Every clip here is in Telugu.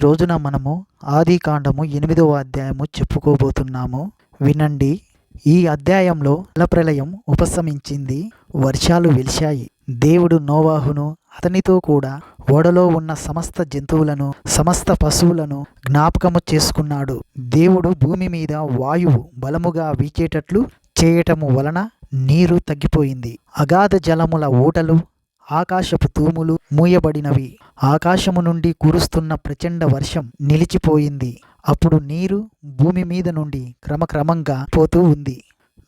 రోజున మనము ఆది కాండము ఎనిమిదవ అధ్యాయము చెప్పుకోబోతున్నాము. వినండి. ఈ అధ్యాయంలో జలప్రలయం ఉపశమించింది. వర్షాలు వెలిశాయి. దేవుడు నోవాహును అతనితో కూడా ఓడలో ఉన్న సమస్త జంతువులను సమస్త పశువులను జ్ఞాపకము చేసుకున్నాడు. దేవుడు భూమి మీద వాయువు బలముగా వీచేటట్లు చేయటము వలన నీరు తగ్గిపోయింది. అగాధ జలముల ఊటలు ఆకాశపు తూములు మూయబడినవి. ఆకాశము నుండి కురుస్తున్న ప్రచండ వర్షం నిలిచిపోయింది. అప్పుడు నీరు భూమి మీద నుండి క్రమక్రమంగా పోతూ ఉంది.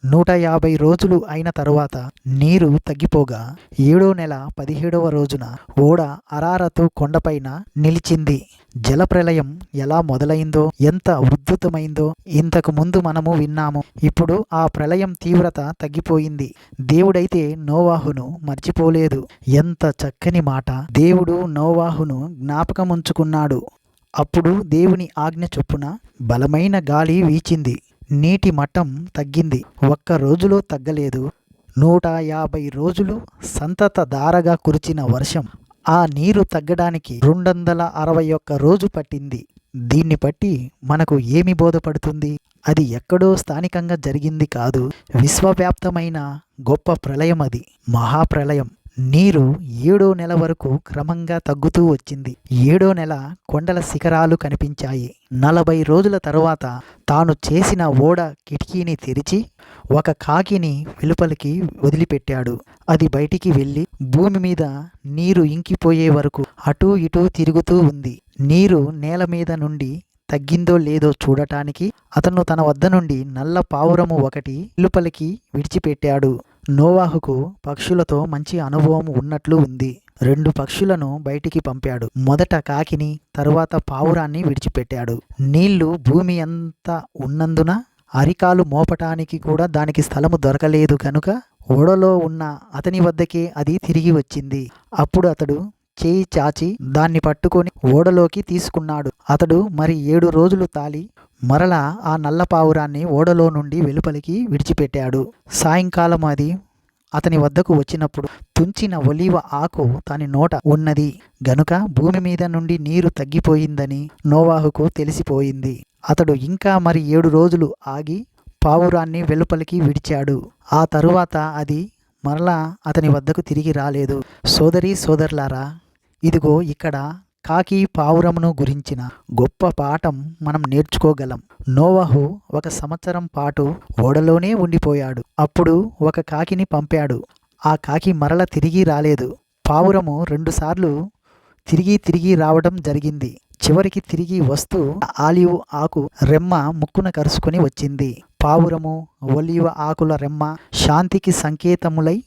నూట యాభై రోజులు అయిన తరువాత నీరు తగ్గిపోగా ఏడో నెల పదిహేడవ రోజున ఓడ అరారతు కొండపైన నిలిచింది. జలప్రలయం ఎలా మొదలైందో ఎంత ఉద్ధృతమైందో ఇంతకు ముందు మనము విన్నాము. ఇప్పుడు ఆ ప్రళయం తీవ్రత తగ్గిపోయింది. దేవుడైతే నోవాహును మర్చిపోలేదు. ఎంత చక్కని మాట. దేవుడు నోవాహును జ్ఞాపకముంచుకున్నాడు. అప్పుడు దేవుని ఆజ్ఞ చొప్పున బలమైన గాలి వీచింది. నీటి మట్టం తగ్గింది. ఒక్క రోజులో తగ్గలేదు. నూట యాభై రోజులు సంతత ధారగా కురిచిన వర్షం. ఆ నీరు తగ్గడానికి రెండు వందల అరవై ఒక్క రోజు పట్టింది. దీన్ని బట్టి మనకు ఏమి బోధపడుతుంది? అది ఎక్కడో స్థానికంగా జరిగింది కాదు. విశ్వవ్యాప్తమైన గొప్ప ప్రళయం అది. మహాప్రళయం. నీరు ఏడో నెల వరకు క్రమంగా తగ్గుతూ వచ్చింది. ఏడో నెల కొండల శిఖరాలు కనిపించాయి. నలభై రోజుల తరువాత తాను చేసిన ఓడ కిటికీని తెరిచి ఒక కాకిని వెలుపలికి వదిలిపెట్టాడు. అది బయటికి వెళ్ళి భూమి మీద నీరు ఇంకిపోయే వరకు అటూ ఇటూ తిరుగుతూ ఉంది. నీరు నేల మీద నుండి తగ్గిందో లేదో చూడటానికి అతను తన వద్ద నుండి నల్ల పావురము ఒకటి వెలుపలికి విడిచిపెట్టాడు. నోవాహుకు పక్షులతో మంచి అనుభవం ఉన్నట్లు ఉంది. రెండు పక్షులను బయటికి పంపాడు. మొదట కాకిని తరువాత పావురాన్ని విడిచిపెట్టాడు. నీళ్ళు భూమి అంతా ఉన్నందున అరికాలు మోపటానికి కూడా దానికి స్థలము దొరకలేదు కనుక ఓడలో ఉన్న అతని వద్దకే అది తిరిగి వచ్చింది. అప్పుడు అతడు చేయి చాచి దాన్ని పట్టుకొని ఓడలోకి తీసుకున్నాడు. అతడు మరి ఏడు రోజులు తాలి మరలా ఆ నల్ల పావురాన్ని ఓడలో నుండి వెలుపలికి విడిచిపెట్టాడు. సాయంకాలం అది అతని వద్దకు వచ్చినప్పుడు తుంచిన ఒలీవ ఆకు తని నోట ఉన్నది. గనుక భూమి మీద నుండి నీరు తగ్గిపోయిందని నోవాహుకు తెలిసిపోయింది. అతడు ఇంకా మరి ఏడు రోజులు ఆగి పావురాన్ని వెలుపలికి విడిచాడు. ఆ తరువాత అది మరలా అతని వద్దకు తిరిగి రాలేదు. సోదరి సోదరులారా ఇదిగో ఇక్కడ కాకి పావురమును గురించిన గొప్ప పాఠం మనం నేర్చుకోగలం. నోవహు ఒక సంవత్సరం పాటు ఓడలోనే ఉండిపోయాడు. అప్పుడు ఒక కాకిని పంపాడు. ఆ కాకి మరల తిరిగి రాలేదు. పావురము రెండుసార్లు తిరిగి తిరిగి రావడం జరిగింది. చివరికి తిరిగి వస్తూ ఆలివ్ ఆకు రెమ్మ ముక్కున కరుసుకొని వచ్చింది. పావురము ఒలివ ఆకుల రెమ్మ శాంతికి సంకేతములై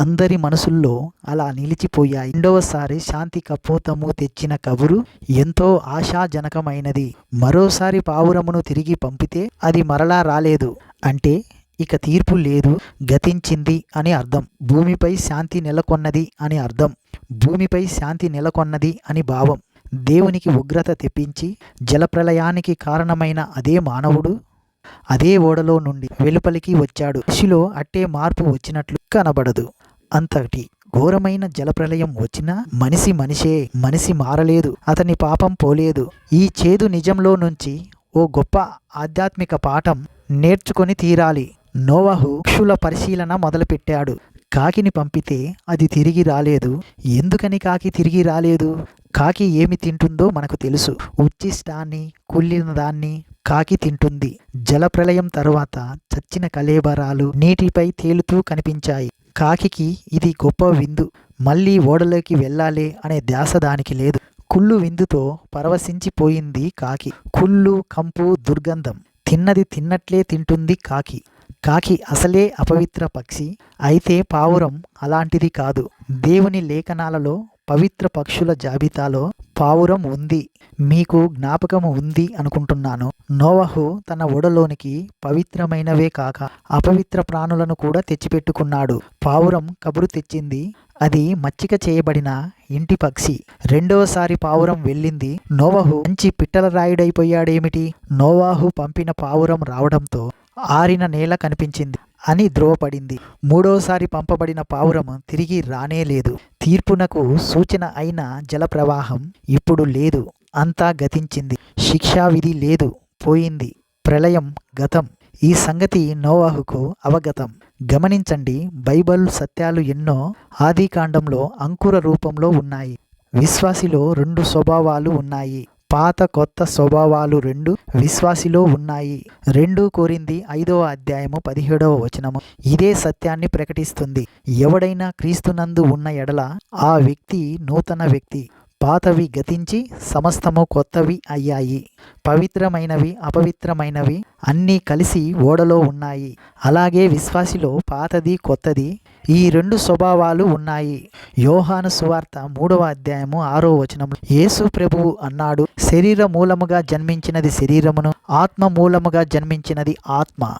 అందరి మనసుల్లో అలా నిలిచిపోయాయి. రెండవసారి శాంతి కపోతము తెచ్చిన కబురు ఎంతో ఆశాజనకమైనది. మరోసారి పావురమును తిరిగి పంపితే అది మరలా రాలేదు. అంటే ఇక తీర్పు లేదు గతించింది అని అర్థం. భూమిపై శాంతి నెలకొన్నది అని అర్థం. భూమిపై శాంతి నెలకొన్నది అని భావం. దేవునికి ఉగ్రత తెప్పించి జలప్రలయానికి కారణమైన అదే మానవుడు అదే ఓడలో నుండి వెలుపలికి వచ్చాడు. కృషిలో అట్టే మార్పు వచ్చినట్లు కనబడదు. అంతటి ఘోరమైన జలప్రలయం వచ్చినా మనిషి మనిషే మనిషి మారలేదు అతని పాపం పోలేదు. ఈ చేదు నిజంలో నుంచి ఓ గొప్ప ఆధ్యాత్మిక పాఠం నేర్చుకొని తీరాలి. నోవహు పక్షుల పరిశీలన మొదలుపెట్టాడు. కాకిని పంపితే అది తిరిగి రాలేదు. ఎందుకని కాకి తిరిగి రాలేదు? కాకి ఏమి తింటుందో మనకు తెలుసు. ఉచ్చిష్టాన్ని కుళ్ళిన దాన్ని కాకి తింటుంది. జలప్రలయం తరువాత చచ్చిన కలేబరాలు నీటిపై తేలుతూ కనిపించాయి. కాకికి ఇది గొప్ప విందు. మళ్ళీ ఓడలోకి వెళ్ళాలి అనే ధ్యాస దానికి లేదు. కుళ్ళు విందుతో పరవశించిపోయింది కాకి. కుళ్ళు కంపు దుర్గంధం. తిన్నది తిన్నట్లే తింటుంది కాకి. కాకి అసలే అపవిత్ర పక్షి. అయితే పావురం అలాంటిది కాదు. దేవుని లేఖనాలలో పవిత్ర పక్షుల జాబితాలో పావురం ఉంది. మీకు జ్ఞాపకము ఉంది అనుకుంటున్నాను. నోవహు తన ఓడలోనికి పవిత్రమైనవే కాక అపవిత్ర ప్రాణులను కూడా తెచ్చిపెట్టుకున్నాడు. పావురం కబురు తెచ్చింది అది మచ్చిక చేయబడిన ఇంటి పక్షి. రెండవసారి పావురం వెళ్ళింది నోవహు మంచి పిట్టల రాయుడైపోయాడేమిటి నోవాహు పంపిన పావురం రావడంతో ఆరిన నేల కనిపించింది. అని ధ్రువపడింది. మూడోసారి పంపబడిన పావురం తిరిగి రానే లేదు. తీర్పునకు సూచన అయిన జలప్రవాహం ఇప్పుడు లేదు. అంతా గతించింది. శిక్షావిధి లేదు. పోయింది. ప్రళయం గతం. ఈ సంగతి నోవాహుకు అవగతం. గమనించండి. బైబల్ సత్యాలు ఎన్నో ఆదికాండంలో అంకుర రూపంలో ఉన్నాయి. విశ్వాసిలో రెండు స్వభావాలు ఉన్నాయి. పాత కొత్త స్వభావాలు రెండు విశ్వాసిలో ఉన్నాయి. రెండు కోరింది ఐదవ అధ్యాయము పదిహేడవ వచనము. ఇదే సత్యాన్ని ప్రకటిస్తుంది. ఎవడైనా క్రీస్తునందు ఉన్న ఎడల ఆ వ్యక్తి నూతన వ్యక్తి. పాతవి గతించి సమస్తము కొత్తవి అయ్యాయి. పవిత్రమైనవి అపవిత్రమైనవి అన్నీ కలిసి ఓడలో ఉన్నాయి. అలాగే విశ్వాసిలో పాతది కొత్తది ఈ రెండు స్వభావాలు ఉన్నాయి. యోహాను సువార్త మూడవ అధ్యాయము ఆరో వచనము. యేసు ప్రభువు అన్నాడు శరీర మూలముగా జన్మించినది శరీరమును ఆత్మ మూలముగా జన్మించినది ఆత్మ.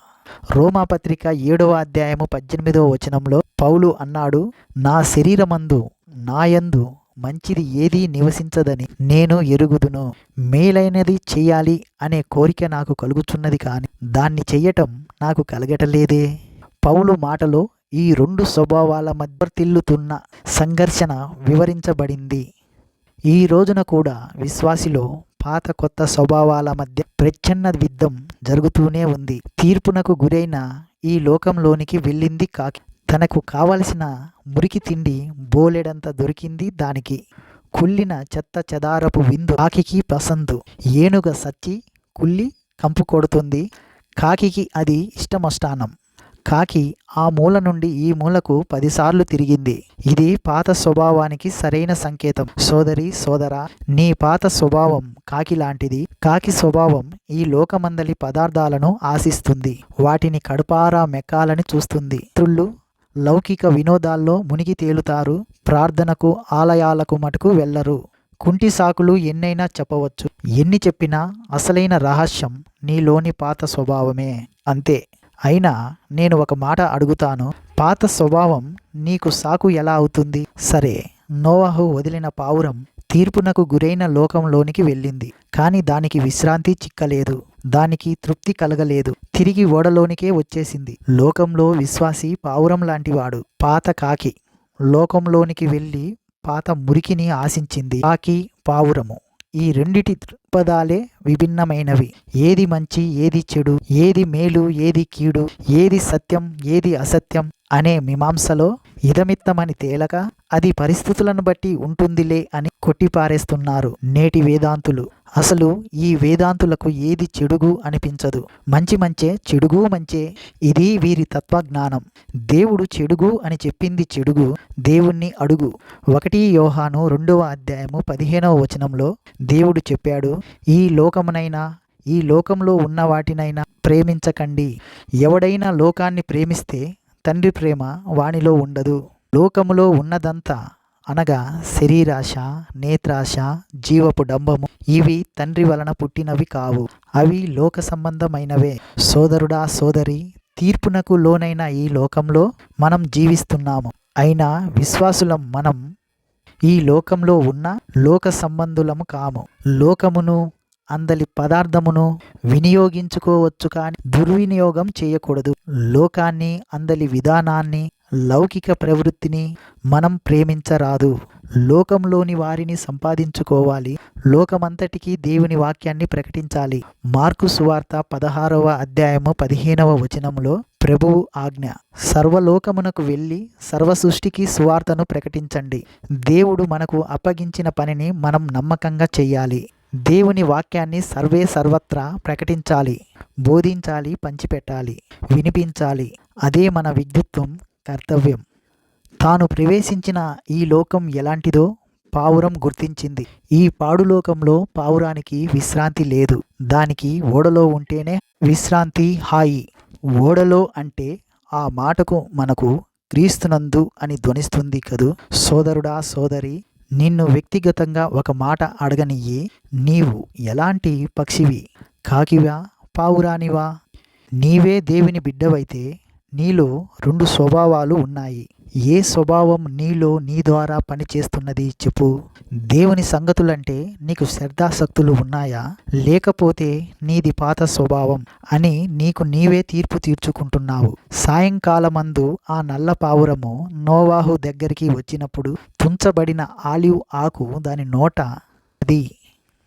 రోమాపత్రిక ఏడవ అధ్యాయము పద్దెనిమిదవ వచనంలో పౌలు అన్నాడు నా శరీరమందు నాయందు మంచిది ఏదీ నివసించదని నేను ఎరుగుదును. మేలైనది చేయాలి అనే కోరిక నాకు కలుగుచున్నది కాని దాన్ని చెయ్యటం నాకు కలగటలేదే. పౌలు మాటలో ఈ రెండు స్వభావాల మధ్య తిల్లుతున్న సంఘర్షణ వివరించబడింది. ఈ రోజున కూడా విశ్వాసిలో పాత కొత్త స్వభావాల మధ్య ప్రచ్ఛన్న యుద్ధం జరుగుతూనే ఉంది. తీర్పునకు గురైన ఈ లోకంలోనికి వెళ్ళింది కాకి తనకు కావలసిన మురికి తిండి బోలెడంత దొరికింది దానికి. కుళ్ళిన చెత్త చెదారపు విందు కాకికి పసందు ఏనుగ సచ్చి కుళ్ళి కంపు కొడుతుంది. కాకికి అది ఇష్టమష్టానం. కాకి ఆ మూల నుండి ఈ మూలకు పదిసార్లు తిరిగింది. ఇది పాత స్వభావానికి సరైన సంకేతం. సోదరి సోదరా నీ పాత స్వభావం కాకి లాంటిది కాకి స్వభావం ఈ లోకమందలి పదార్థాలను ఆశిస్తుంది. వాటిని కడుపారా మెక్కాలని చూస్తుంది. త్రుళ్ళు లౌకిక వినోదాల్లో మునిగి తేలుతారు ప్రార్థనకు ఆలయాలకు మటుకు వెళ్ళరు. కుంటి సాకులు ఎన్నైనా చెప్పవచ్చు. ఎన్ని చెప్పినా అసలైన రహస్యం నీలోని పాత స్వభావమే. అంతే. అయినా నేను ఒక మాట అడుగుతాను. పాత స్వభావం నీకు సాకు ఎలా అవుతుంది? సరే. నోవాహు వదిలిన పావురం తీర్పునకు గురైన లోకంలోనికి వెళ్ళింది. కానీ దానికి విశ్రాంతి చిక్కలేదు. దానికి తృప్తి కలగలేదు. తిరిగి ఓడలోనికే వచ్చేసింది. లోకంలో విశ్వాసి పావురం లాంటివాడు. పాత కాకి. లోకంలోనికి వెళ్ళి పాత మురికిని ఆశించింది. కాకి పావురము. ఈ రెండిటి దృక్పథాలే విభిన్నమైనవి. ఏది మంచి ఏది చెడు ఏది మేలు ఏది కీడు ఏది సత్యం ఏది అసత్యం అనే మీమాంసలో ఇదమిత్తమని తేలక అది పరిస్థితులను బట్టి ఉంటుందిలే అని కొట్టిపారేస్తున్నారు నేటి వేదాంతులు. అసలు ఈ వేదాంతులకు ఏది చెడుగు అనిపించదు. మంచి మంచే చెడుగు మంచే ఇది వీరి తత్వజ్ఞానం. దేవుడు చెడుగు అని చెప్పింది చెడుగు దేవుణ్ణి అడుగు. ఒకటి యోహాను రెండవ అధ్యాయము పదిహేనవ వచనంలో దేవుడు చెప్పాడు ఈ లోకమునైనా ఈ లోకంలో ఉన్న వాటినైనా ప్రేమించకండి. ఎవడైనా లోకాన్ని ప్రేమిస్తే తండ్రి ప్రేమ వానిలో ఉండదు. లోకములో ఉన్నదంతా అనగా శరీరాశ నేత్రాశ జీవపు డంబము. ఇవి తండ్రి వలన పుట్టినవి కావు. అవి లోక సంబంధమైనవే. సోదరుడా సోదరి తీర్పునకు లోనైన ఈ లోకంలో మనం జీవిస్తున్నాము. అయినా విశ్వాసులం మనం ఈ లోకంలో ఉన్న లోక సంబంధులము కాము. లోకమును అందలి పదార్థమును వినియోగించుకోవచ్చు కానీ దుర్వినియోగం చేయకూడదు. లోకాన్ని అందలి విధానాన్ని లౌకిక ప్రవృత్తిని మనం ప్రేమించరాదు. లోకంలోని వారిని సంపాదించుకోవాలి. లోకమంతటికీ దేవుని వాక్యాన్ని ప్రకటించాలి. మార్కు సువార్త పదహారవ అధ్యాయము పదిహేనవ వచనములో ప్రభువు ఆజ్ఞ సర్వలోకమునకు వెళ్ళి సర్వ సృష్టికి సువార్తను ప్రకటించండి. దేవుడు మనకు అప్పగించిన పనిని మనం నమ్మకంగా చెయ్యాలి. దేవుని వాక్యాన్ని సర్వే సర్వత్రా ప్రకటించాలి. బోధించాలి పంచిపెట్టాలి వినిపించాలి. అదే మన విద్యుత్వం కర్తవ్యం. తాను ప్రవేశించిన ఈ లోకం ఎలాంటిదో పావురం గుర్తించింది. ఈ పాడులోకంలో పావురానికి విశ్రాంతి లేదు. దానికి ఓడలో ఉంటేనే విశ్రాంతి హాయి. ఓడలో అంటే ఆ మాటకు మనకు క్రీస్తునందు అని ధ్వనిస్తుంది కదూ? సోదరుడా సోదరి నిన్ను వ్యక్తిగతంగా ఒక మాట అడగనియ్యి నీవు ఎలాంటి పక్షివి? కాకివా పావురానివా? నీవే దేవుని బిడ్డవైతే నీలో రెండు స్వభావాలు ఉన్నాయి. ఏ స్వభావం నీలో నీ ద్వారా పనిచేస్తున్నది చెప్పు. దేవుని సంగతులంటే నీకు శ్రద్ధాసక్తులు ఉన్నాయా? లేకపోతే నీది పాత స్వభావం అని నీకు నీవే తీర్పు తీర్చుకుంటున్నావు. సాయంకాలమందు ఆ నల్ల పావురము నోవాహు దగ్గరికి వచ్చినప్పుడు తుంచబడిన ఆలివ్ ఆకు దాని నోట అది.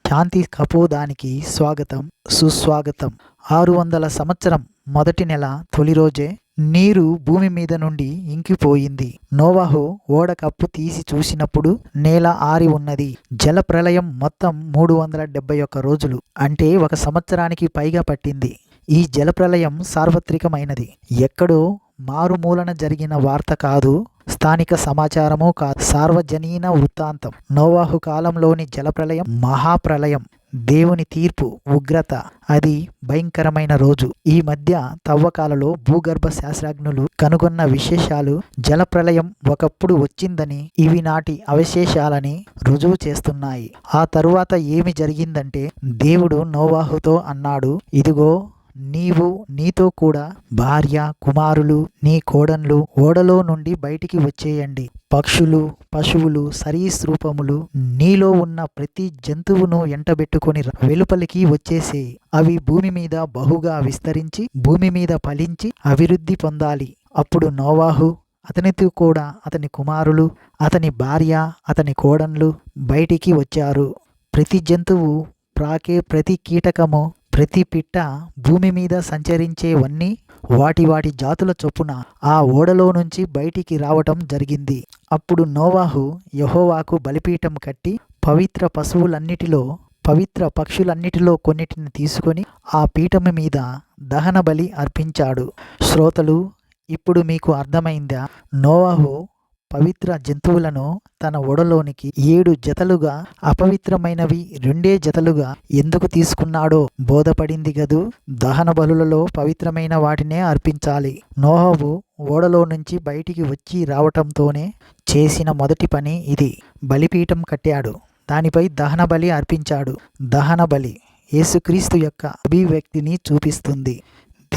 శాంతి కపోదానికి స్వాగతం సుస్వాగతం. ఆరు వందల సంవత్సరం మొదటి నెల తొలి రోజే నీరు భూమి మీద నుండి ఇంకిపోయింది. నోవాహు ఓడ కప్పు తీసి చూసినప్పుడు నేల ఆరి ఉన్నది. జల ప్రళయం మొత్తం మూడు వందల డెబ్బై ఒక్క రోజులు. అంటే ఒక సంవత్సరానికి పైగా పట్టింది. ఈ జల ప్రళయం సార్వత్రికమైనది. ఎక్కడో మారుమూలన జరిగిన వార్త కాదు స్థానిక సమాచారము కాదు. సార్వజనీన వృత్తాంతం. నోవాహు కాలంలోని జలప్రలయం మహాప్రలయం. దేవుని తీర్పు ఉగ్రత అది భయంకరమైన రోజు. ఈ మధ్య తవ్వకాలలో భూగర్భ శాస్త్రజ్ఞులు కనుగొన్న విశేషాలు జలప్రలయం ఒకప్పుడు వచ్చిందని ఇవి నాటి అవశేషాలని రుజువు చేస్తున్నాయి. ఆ తరువాత ఏమి జరిగిందంటే దేవుడు నోవాహుతో అన్నాడు ఇదిగో నీవు నీతో కూడా భార్య కుమారులు నీ కోడన్లు ఓడలో నుండి బయటికి వచ్చేయండి. పక్షులు పశువులు సరీసృపములు నీలో ఉన్న ప్రతి జంతువును ఎంటబెట్టుకొని వెలుపలికి వచ్చేసేయి అవి భూమి మీద బహుగా విస్తరించి భూమి మీద ఫలించి అభివృద్ధి పొందాలి. అప్పుడు నోవాహు అతనితో కూడా అతని కుమారులు అతని భార్య అతని కోడన్లు బయటికి వచ్చారు. ప్రతి జంతువు ప్రాకే ప్రతి కీటకము ప్రతి పిట్ట భూమి మీద సంచరించేవన్నీ వాటి వాటి జాతుల చొప్పున ఆ ఓడలో నుంచి బయటికి రావటం జరిగింది. అప్పుడు నోవాహు యహోవాకు బలిపీఠం కట్టి పవిత్ర పశువులన్నిటిలో పవిత్ర పక్షులన్నిటిలో కొన్నిటిని తీసుకొని ఆ పీఠము మీద దహన బలి అర్పించాడు. శ్రోతలు ఇప్పుడు మీకు అర్థమైందా? నోవాహు పవిత్ర జంతువులను తన ఓడలోనికి ఏడు జతలుగా అపవిత్రమైనవి రెండే జతలుగా ఎందుకు తీసుకున్నాడో బోధపడింది గదు దహన బలులలో పవిత్రమైన వాటినే అర్పించాలి. నోహవు ఓడలో నుంచి బయటికి వచ్చి రావటంతోనే చేసిన మొదటి పని ఇది. బలిపీఠం కట్టాడు. దానిపై దహన బలి అర్పించాడు. దహన బలి యేసుక్రీస్తు యొక్క అభివ్యక్తిని చూపిస్తుంది.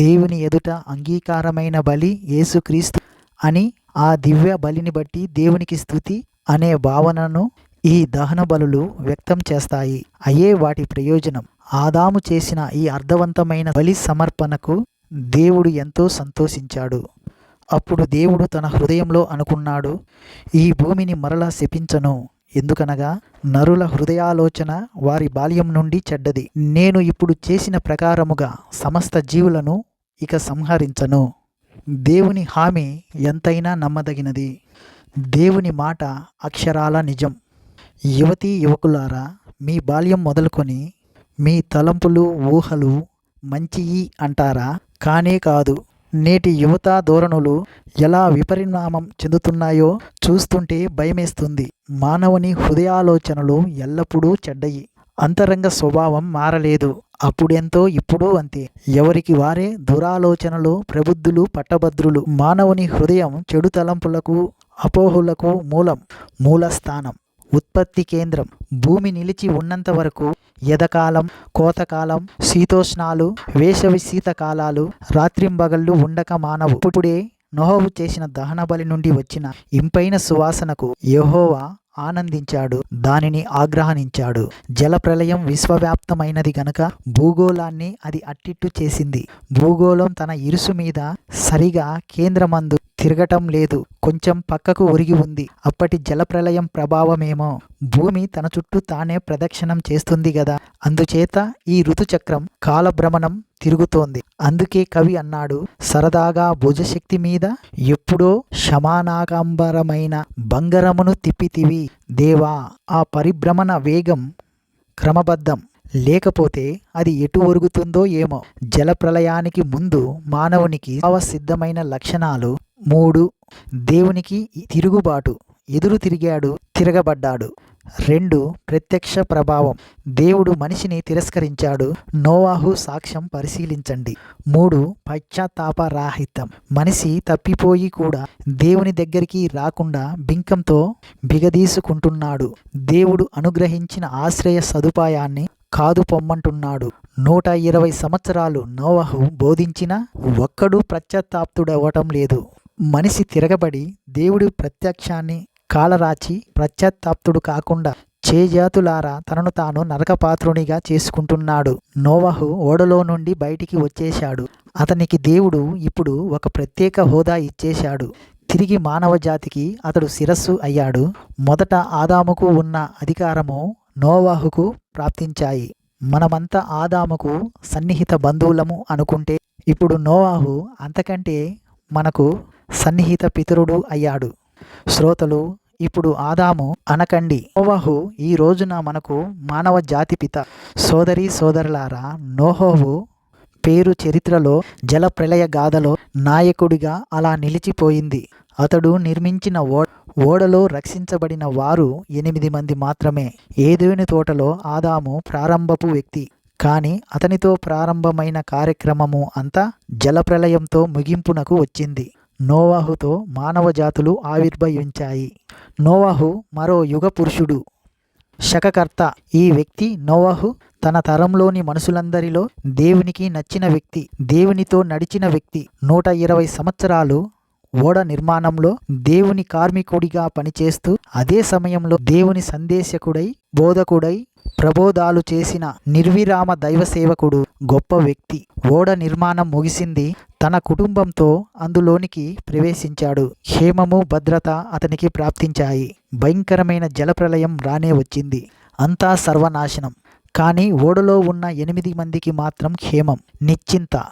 దేవుని ఎదుట అంగీకారమైన బలి యేసుక్రీస్తు అని ఆ దివ్య బలిని బట్టి దేవునికి స్థుతి అనే భావనను ఈ దహన బలులు వ్యక్తం చేస్తాయి. అయే వాటి ప్రయోజనం. ఆదాము చేసిన ఈ అర్థవంతమైన బలి సమర్పణకు దేవుడు ఎంతో సంతోషించాడు. అప్పుడు దేవుడు తన హృదయంలో అనుకున్నాడు ఈ భూమిని మరలా శపించను. ఎందుకనగా నరుల హృదయాలోచన వారి బాల్యం నుండి చెడ్డది. నేను ఇప్పుడు చేసిన ప్రకారముగా సమస్త జీవులను ఇక సంహరించను. దేవుని హామీ ఎంతైనా నమ్మదగినది. దేవుని మాట అక్షరాల నిజం. యువతీ యువకులారా మీ బాల్యం మొదలుకొని మీ తలంపులు ఊహలు మంచియి అంటారా? కానే కాదు. నేటి యువత ధోరణులు ఎలా విపరిణామం చెందుతున్నాయో చూస్తుంటే భయమేస్తుంది. మానవుని హృదయాలోచనలు ఎల్లప్పుడూ చెడ్డయి. అంతరంగ స్వభావం మారలేదు. అప్పుడెంతో ఇప్పుడు అంతే. ఎవరికి వారే దురాలోచనలు ప్రబుద్ధులు పట్టభద్రులు. మానవుని హృదయం చెడు తలంపులకు అపోహులకు మూలం మూలస్థానం ఉత్పత్తి కేంద్రం. భూమి నిలిచి ఉన్నంత వరకు ఎదకాలం కోతకాలం శీతోష్ణాలు వేసవి శీతకాలాలు రాత్రింబగళ్ళు ఉండక మానవు. ఇప్పుడే నోహవు చేసిన దహన బలి నుండి వచ్చిన ఇంపైన సువాసనకు యహోవా ఆనందించాడు దానిని ఆగ్రహణించాడు. జలప్రలయం విశ్వవ్యాప్తమైనది గనుక భూగోళాన్ని అది అట్టిట్టు చేసింది. భూగోళం తన ఇరుసు మీద సరిగా కేంద్రమందు తిరగటం లేదు. కొంచెం పక్కకు ఒరిగి ఉంది. అప్పటి జలప్రలయం ప్రభావమేమో. భూమి తన చుట్టూ తానే ప్రదక్షిణం చేస్తుంది గదా. అందుచేత ఈ ఋతుచక్రం కాలభ్రమణం తిరుగుతోంది. అందుకే కవి అన్నాడు సరదాగా భుజశక్తి మీద ఎప్పుడో శమానాకాంబరమైన బంగరమును తిప్పితివి. దేవా ఆ పరిభ్రమణ వేగం క్రమబద్ధం. లేకపోతే అది ఎటు ఒరుగుతుందో ఏమో. జలప్రలయానికి ముందు మానవునికి సిద్ధమైన లక్షణాలు మూడు దేవునికి తిరుగుబాటు. ఎదురు తిరిగాడు తిరగబడ్డాడు. రెండు ప్రత్యక్ష ప్రభావం. దేవుడు మనిషిని తిరస్కరించాడు. నోవాహు సాక్ష్యం పరిశీలించండి. మూడు పశ్చాత్తాపరాహితం మనిషి తప్పిపోయి కూడా దేవుని దగ్గరికి రాకుండా బింకంతో బిగదీసుకుంటున్నాడు. దేవుడు అనుగ్రహించిన ఆశ్రయ సదుపాయాన్ని కాదు పొమ్మంటున్నాడు. నూట ఇరవై సంవత్సరాలు నోవహు బోధించిన ఒక్కడూ ప్రత్యత్తాప్తుడవటం లేదు. మనిషి తిరగబడి దేవుడి ప్రత్యక్షాన్ని కాలరాచి ప్రత్యత్తాప్తుడు కాకుండా చేజాతులారా తనను తాను నరకపాత్రునిగా చేసుకుంటున్నాడు. నోవహు ఓడలో నుండి బయటికి వచ్చేశాడు. అతనికి దేవుడు ఇప్పుడు ఒక ప్రత్యేక హోదా ఇచ్చేశాడు. తిరిగి మానవ జాతికి అతడు శిరస్సు అయ్యాడు. మొదట ఆదాముకు ఉన్న అధికారము నోవాహుకు ప్రాప్తించాయి. మనమంతా ఆదాముకు సన్నిహిత బంధువులము అనుకుంటే ఇప్పుడు నోవాహు అంతకంటే మనకు సన్నిహిత పితరుడు అయ్యాడు. శ్రోతలు ఇప్పుడు ఆదాము అనకండి. నోవహు ఈ రోజున మనకు మానవ జాతి పిత. సోదరి సోదరులారా నోహోవు పేరు చరిత్రలో జల ప్రళయ గాథలో నాయకుడిగా అలా నిలిచిపోయింది. అతడు నిర్మించిన ఓ ఓడలో రక్షించబడిన వారు ఎనిమిది మంది మాత్రమే. ఏదేని తోటలో ఆదాము ప్రారంభపు వ్యక్తి. కానీ అతనితో ప్రారంభమైన కార్యక్రమము అంతా జలప్రలయంతో ముగింపునకు వచ్చింది. నోవాహుతో మానవ జాతులు ఆవిర్భవించాయి. నోవాహు మరో యుగ పురుషుడు శకకర్త ఈ వ్యక్తి నోవాహు తన తరంలోని మనుషులందరిలో దేవునికి నచ్చిన వ్యక్తి దేవునితో నడిచిన వ్యక్తి. నూట ఇరవై సంవత్సరాలు ఓడ నిర్మాణంలో దేవుని కార్మికుడిగా పనిచేస్తూ అదే సమయంలో దేవుని సందేశకుడై బోధకుడై ప్రబోధాలు చేసిన నిర్విరామ దైవ సేవకుడు గొప్ప వ్యక్తి. ఓడ నిర్మాణం ముగిసింది. తన కుటుంబంతో అందులోనికి ప్రవేశించాడు. క్షేమము భద్రత అతనికి ప్రాప్తించాయి. భయంకరమైన జలప్రలయం రానే వచ్చింది. అంతా సర్వనాశనం. కానీ ఓడలో ఉన్న ఎనిమిది మందికి మాత్రం క్షేమం నిశ్చింత.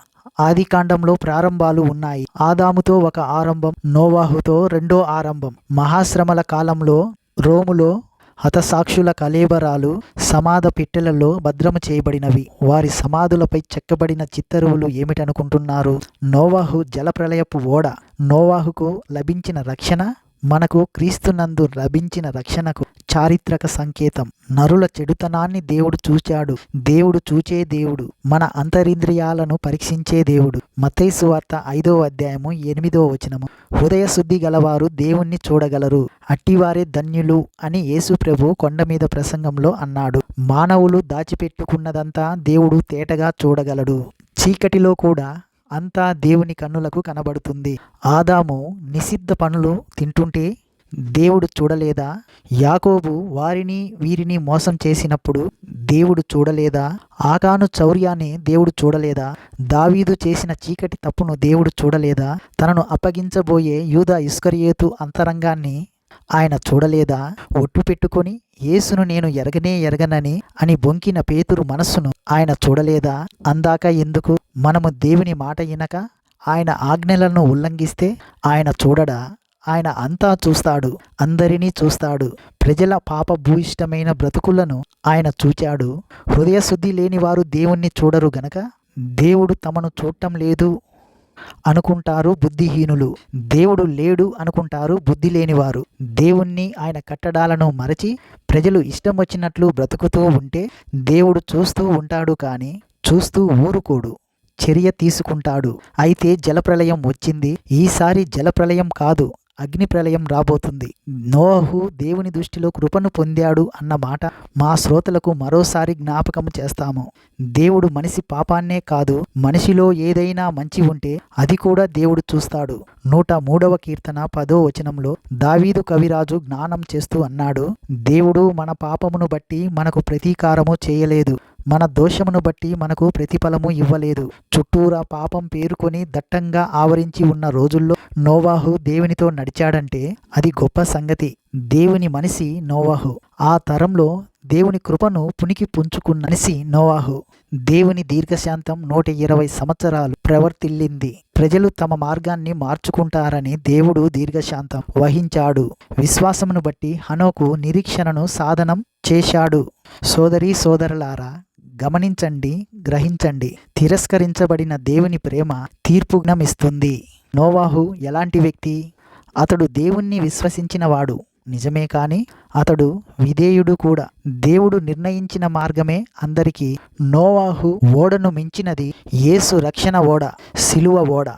ఆదికాండంలో ప్రారంభాలు ఉన్నాయి. ఆదాముతో ఒక ఆరంభం నోవాహుతో రెండో ఆరంభం. మహాశ్రమల కాలంలో రోములో హతసాక్షుల కలేబరాలు సమాధ పెట్టెలలో భద్రము చేయబడినవి. వారి సమాధులపై చెక్కబడిన చిత్తరువులు ఏమిటనుకుంటున్నారు? నోవాహు జలప్రలయపు ఓడ నోవాహుకు లభించిన రక్షణ? మనకు క్రీస్తునందు లభించిన రక్షణకు చారిత్రక సంకేతం. నరుల చెడుతనాన్ని దేవుడు చూచాడు. దేవుడు చూచే దేవుడు. మన అంతరింద్రియాలను పరీక్షించే దేవుడు. మతైసు వార్త ఐదో అధ్యాయము ఎనిమిదో వచనము. హృదయ శుద్ధి గలవారు దేవుణ్ణి చూడగలరు. అట్టివారే ధన్యులు అని యేసు ప్రభు కొండ మీద ప్రసంగంలో అన్నాడు. మానవులు దాచిపెట్టుకున్నదంతా దేవుడు తేటగా చూడగలడు. చీకటిలో కూడా అంతా దేవుని కన్నులకు కనబడుతుంది. ఆదాము నిషిద్ధ పనులు తింటుంటే దేవుడు చూడలేదా? యాకోబు వారిని వీరిని మోసం చేసినప్పుడు దేవుడు చూడలేదా? ఆకాను చౌర్యాన్ని దేవుడు చూడలేదా? దావీదు చేసిన చీకటి తప్పును దేవుడు చూడలేదా? తనను అప్పగించబోయే యూదా ఇస్కరియేతు అంతరంగాన్ని ఆయన చూడలేదా? ఒట్టు పెట్టుకొని యేసును నేను ఎరగనే ఎరగనని అని బొంకిన పేతురు మనస్సును ఆయన చూడలేదా? అందాక ఎందుకు? మనము దేవుని మాట ఇనక ఆయన ఆజ్ఞలను ఉల్లంఘిస్తే ఆయన చూడడా? ఆయన అంతా చూస్తాడు అందరినీ చూస్తాడు. ప్రజల పాప భూయిష్టమైన బ్రతుకులను ఆయన చూచాడు. హృదయశుద్ధి లేని వారు దేవుణ్ణి చూడరు గనక? దేవుడు తమను చూడటం లేదు. అనుకుంటారు బుద్ధిహీనులు. దేవుడు లేడు అనుకుంటారు బుద్ధి లేనివారు దేవుణ్ణి ఆయన కట్టడాలను మరచి ప్రజలు ఇష్టం వచ్చినట్లు బ్రతుకుతూ ఉంటే దేవుడు చూస్తూ ఉంటాడు కానీ చూస్తూ ఊరుకోడు. చర్య తీసుకుంటాడు. అయితే జలప్రలయం వచ్చింది. ఈసారి జలప్రలయం కాదు. అగ్ని ప్రళయం రాబోతుంది. నోహు దేవుని దృష్టిలో కృపను పొందాడు అన్న మాట మా శ్రోతలకు మరోసారి జ్ఞాపకం చేస్తాము. దేవుడు మనిషి పాపాన్నే కాదు మనిషిలో ఏదైనా మంచి ఉంటే అది కూడా దేవుడు చూస్తాడు. నూట మూడవ కీర్తన పదో వచనంలో దావీదు కవిరాజు జ్ఞానం చేస్తూ అన్నాడు దేవుడు మన పాపమును బట్టి మనకు ప్రతీకారము చేయలేదు. మన దోషమును బట్టి మనకు ప్రతిఫలము ఇవ్వలేదు. చుట్టూరా పాపం పేరుకొని దట్టంగా ఆవరించి ఉన్న రోజుల్లో నోవాహు దేవునితో నడిచాడంటే అది గొప్ప సంగతి. దేవుని మనిషి నోవాహు. ఆ తరంలో దేవుని కృపను పునికి పుంచుకున్న మనిషి నోవాహు. దేవుని దీర్ఘశాంతం నూట ఇరవై సంవత్సరాలు ప్రవర్తిల్లింది. ప్రజలు తమ మార్గాన్ని మార్చుకుంటారని దేవుడు దీర్ఘశాంతం వహించాడు. విశ్వాసమును బట్టి హనోకు నిరీక్షణను సాధనం చేశాడు. సోదరీ సోదరులారా గమనించండి గ్రహించండి. తిరస్కరించబడిన దేవుని ప్రేమ తీర్పుగ్నమిస్తుంది నోవాహు ఎలాంటి వ్యక్తి? అతడు దేవుణ్ణి విశ్వసించినవాడు. నిజమే కానీ అతడు విధేయుడు కూడా. దేవుడు నిర్ణయించిన మార్గమే అందరికీ. నోవాహు ఓడను మించినది యేసు రక్షణ ఓడ సిలువ ఓడ.